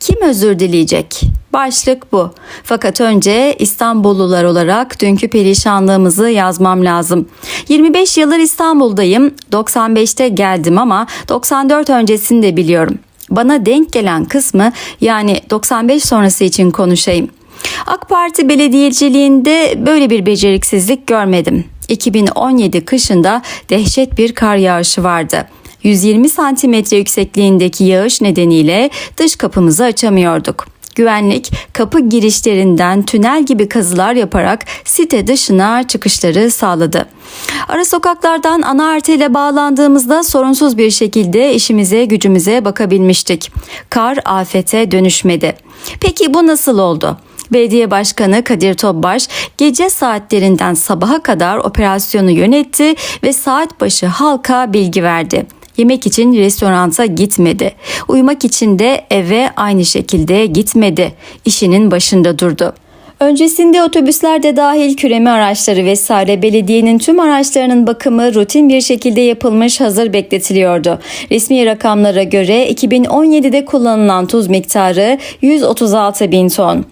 Kim özür dileyecek? Başlık bu. Fakat önce İstanbullular olarak dünkü perişanlığımızı yazmam lazım. 25 yıldır İstanbul'dayım. 95'te geldim ama 94 öncesini de biliyorum. Bana denk gelen kısmı yani 95 sonrası için konuşayım. AK Parti belediyeciliğinde böyle bir beceriksizlik görmedim. 2017 kışında dehşet bir kar yağışı vardı. 120 santimetre yüksekliğindeki yağış nedeniyle dış kapımızı açamıyorduk. Güvenlik kapı girişlerinden tünel gibi kazılar yaparak site dışına çıkışları sağladı. Ara sokaklardan ana artere bağlandığımızda sorunsuz bir şekilde işimize gücümüze bakabilmiştik. Kar afete dönüşmedi. Peki bu nasıl oldu? Belediye Başkanı Kadir Topbaş gece saatlerinden sabaha kadar operasyonu yönetti ve saat başı halka bilgi verdi. Yemek için restoranta gitmedi. Uyumak için de eve aynı şekilde gitmedi. İşinin başında durdu. Öncesinde otobüslerde dahil küreme araçları vesaire belediyenin tüm araçlarının bakımı rutin bir şekilde yapılmış hazır bekletiliyordu. Resmi rakamlara göre 2017'de kullanılan tuz miktarı 136 bin ton.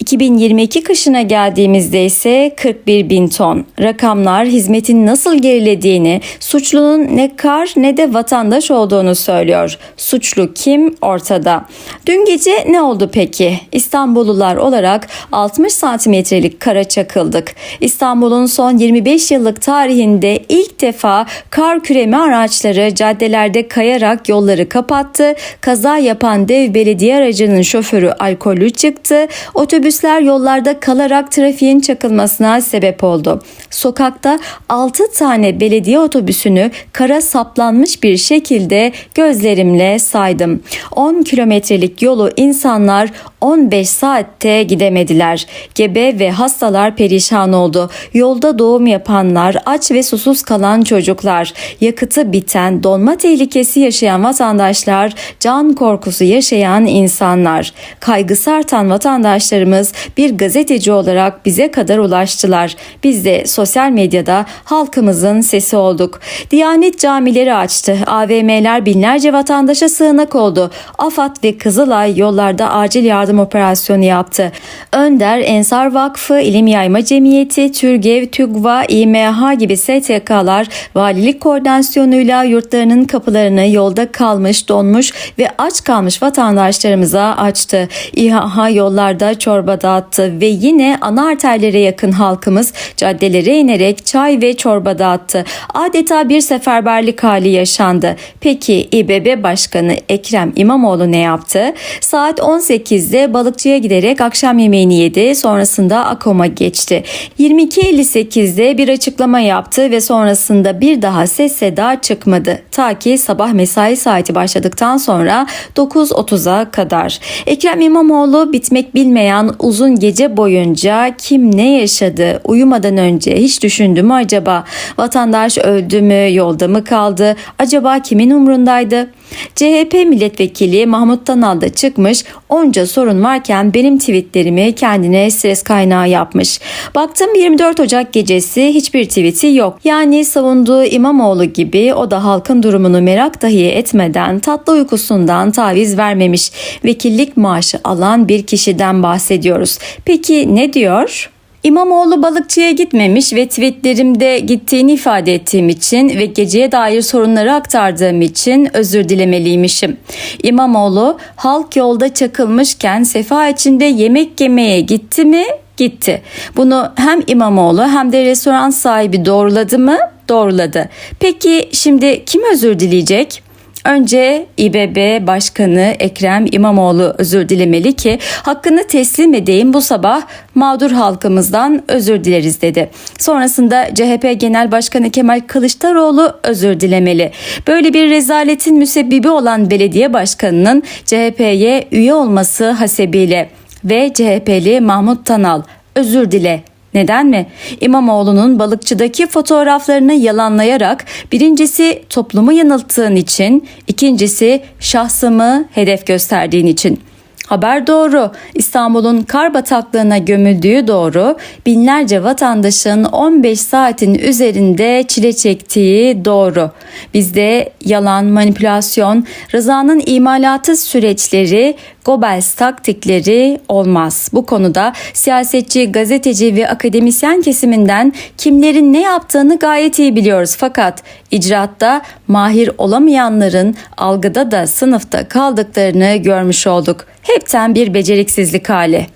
2022 kışına geldiğimizde ise 41 bin ton. Rakamlar hizmetin nasıl gerilediğini, suçlunun ne kar ne de vatandaş olduğunu söylüyor. Suçlu kim ortada. Dün gece ne oldu peki? İstanbullular olarak 60 santimetrelik kara çakıldık. İstanbul'un son 25 yıllık tarihinde ilk defa kar küreme araçları caddelerde kayarak yolları kapattı. Kaza yapan dev belediye aracının şoförü alkollü çıktı. Otobüs Otobüsler yollarda kalarak trafiğin çakılmasına sebep oldu. Sokakta 6 tane belediye otobüsünü kara saplanmış bir şekilde gözlerimle saydım. 10 kilometrelik yolu insanlar 15 saatte gidemediler. Gebe ve hastalar perişan oldu. Yolda doğum yapanlar, aç ve susuz kalan çocuklar, yakıtı biten, donma tehlikesi yaşayan vatandaşlar, can korkusu yaşayan insanlar. Kaygısı artan vatandaşlarımız bir gazeteci olarak bize kadar ulaştılar. Biz de sosyal medyada halkımızın sesi olduk. Diyanet camileri açtı. AVM'ler binlerce vatandaşa sığınak oldu. AFAD ve Kızılay yollarda acil yardım operasyonu yaptı. Önder, Ensar Vakfı, İlim Yayma Cemiyeti, Türgev, TÜGVA, İMH gibi STK'lar valilik koordinasyonuyla yurtlarının kapılarını yolda kalmış, donmuş ve aç kalmış vatandaşlarımıza açtı. İHA yollarda çorba dağıttı ve yine ana arterlere yakın halkımız caddelere inerek çay ve çorba dağıttı. Adeta bir seferberlik hali yaşandı. Peki İBB Başkanı Ekrem İmamoğlu ne yaptı? Saat 18'de balıkçıya giderek akşam yemeğini yedi. Sonrasında Akom'a geçti. 22.58'de bir açıklama yaptı ve sonrasında bir daha ses seda çıkmadı. Ta ki sabah mesai saati başladıktan sonra 9.30'a kadar. Ekrem İmamoğlu bitmek bilmeyen uzun gece boyunca kim ne yaşadı uyumadan önce hiç düşündü mü acaba? Vatandaş öldü mü yolda mı kaldı? Acaba kimin umrundaydı? CHP milletvekili Mahmut Tanal da çıkmış onca sorun varken benim tweetlerimi kendine stres kaynağı yapmış. Baktım 24 Ocak gecesi hiçbir tweeti yok. Yani savunduğu İmamoğlu gibi o da halkın durumunu merak dahi etmeden tatlı uykusundan taviz vermemiş. Vekillik maaşı alan bir kişiden bahsediyoruz. Peki ne diyor? İmamoğlu balıkçıya gitmemiş ve tweetlerimde gittiğini ifade ettiğim için ve geceye dair sorunları aktardığım için özür dilemeliymişim. İmamoğlu halk yolda çakılmışken sefa içinde yemek yemeye gitti mi? Gitti. Bunu hem İmamoğlu hem de restoran sahibi doğruladı mı? Doğruladı. Peki şimdi kim özür dileyecek? Önce İBB Başkanı Ekrem İmamoğlu özür dilemeli ki hakkını teslim edeyim bu sabah mağdur halkımızdan özür dileriz dedi. Sonrasında CHP Genel Başkanı Kemal Kılıçdaroğlu özür dilemeli. Böyle bir rezaletin müsebbibi olan belediye başkanının CHP'ye üye olması hasebiyle ve CHP'li Mahmut Tanal özür dile neden mi? İmamoğlu'nun balıkçıdaki fotoğraflarını yalanlayarak birincisi toplumu yanılttığın için, ikincisi şahsımı hedef gösterdiğin için. Haber doğru. İstanbul'un kar bataklığına gömüldüğü doğru. Binlerce vatandaşın 15 saatin üzerinde çile çektiği doğru. Bizde yalan, manipülasyon, Rıza'nın imalatı süreçleri, Goebbels taktikleri olmaz. Bu konuda siyasetçi, gazeteci ve akademisyen kesiminden kimlerin ne yaptığını gayet iyi biliyoruz. Fakat icraatta mahir olamayanların algıda da sınıfta kaldıklarını görmüş olduk. Hepten bir beceriksizlik hali.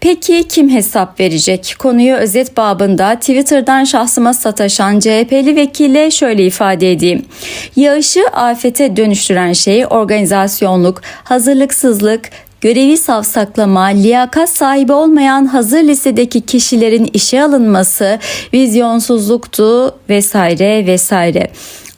Peki kim hesap verecek? Konuyu özet babında Twitter'dan şahsıma sataşan CHP'li vekile şöyle ifade edeyim. Yağışı afete dönüştüren şey organizasyonluk, hazırlıksızlık, görevi savsaklama, liyakat sahibi olmayan hazır listedeki kişilerin işe alınması, vizyonsuzluktu vesaire vesaire.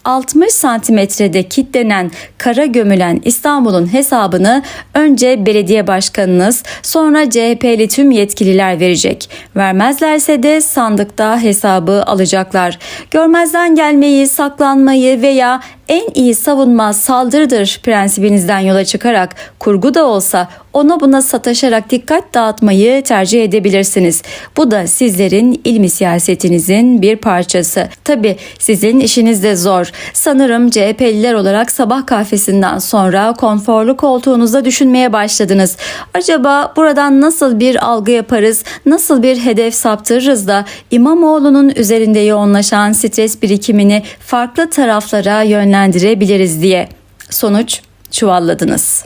60 santimetrede kitlenen kara gömülen İstanbul'un hesabını önce belediye başkanınız sonra CHP'li tüm yetkililer verecek. Vermezlerse de sandıkta hesabı alacaklar. Görmezden gelmeyi, saklanmayı veya en iyi savunma saldırıdır prensibinizden yola çıkarak kurgu da olsa ona buna sataşarak dikkat dağıtmayı tercih edebilirsiniz. Bu da sizlerin ilmi siyasetinizin bir parçası. Tabi sizin işiniz de zor. Sanırım CHP'liler olarak sabah kahvesinden sonra konforlu koltuğunuzda düşünmeye başladınız. Acaba buradan nasıl bir algı yaparız, nasıl bir hedef saptırırız da İmamoğlu'nun üzerinde yoğunlaşan stres birikimini farklı taraflara yönlendirebiliriz diye. Sonuç çuvalladınız.